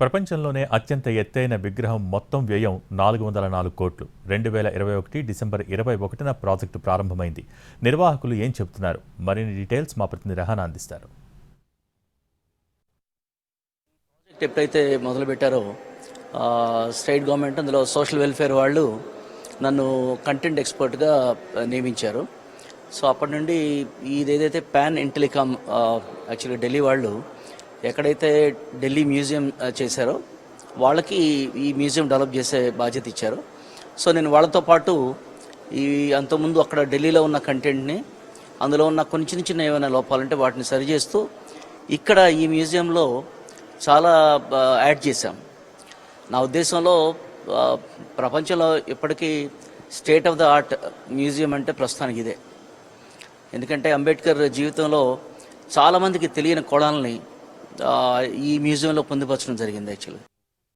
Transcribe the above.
ప్రపంచంలోనే అత్యంత ఎత్తైన విగ్రహం మొత్తం వ్యయం నాలుగు వందల నాలుగు కోట్లు. రెండు వేల ఇరవై ఒకటి డిసెంబర్ ఇరవై ఒకటిన ప్రాజెక్టు ప్రారంభమైంది. నిర్వాహకులు ఏం చెబుతున్నారు? మరిన్ని డీటెయిల్స్ మా ప్రతినిధి రహాన్ అందిస్తారు. ప్రాజెక్ట్ ఎప్పుడైతే మొదలుపెట్టారో స్టేట్ గవర్నమెంట్ అందులో సోషల్ వెల్ఫేర్ వాళ్ళు నన్ను కంటెంట్ ఎక్స్పర్ట్గా నియమించారు. సో అప్పటి నుండి ఇది ఏదైతే ప్యాన్ ఇంటెలికామ్ యాక్చువల్లీ ఢిల్లీ వాళ్ళు ఎక్కడైతే ఢిల్లీ మ్యూజియం చేశారో వాళ్ళకి ఈ మ్యూజియం డెవలప్ చేసే బాధ్యత ఇచ్చారు. సో నేను వాళ్ళతో పాటు ఈ అంతకుముందు అక్కడ ఢిల్లీలో ఉన్న కంటెంట్ని అందులో ఉన్న కొన్ని చిన్న చిన్న ఏమైనా లోపాలంటే వాటిని సరిచేస్తూ ఇక్కడ ఈ మ్యూజియంలో చాలా యాడ్ చేశాం. నా ఉద్దేశంలో ప్రపంచంలో ఇప్పటికీ state of the art museum అంటే ప్రస్తుతానికి ఇదే. ఎందుకంటే అంబేద్కర్ జీవితంలో చాలామందికి తెలియని కోణాలని ఈ మ్యూజియంలో పొందుపరచడం జరిగింది యాక్చువల్గా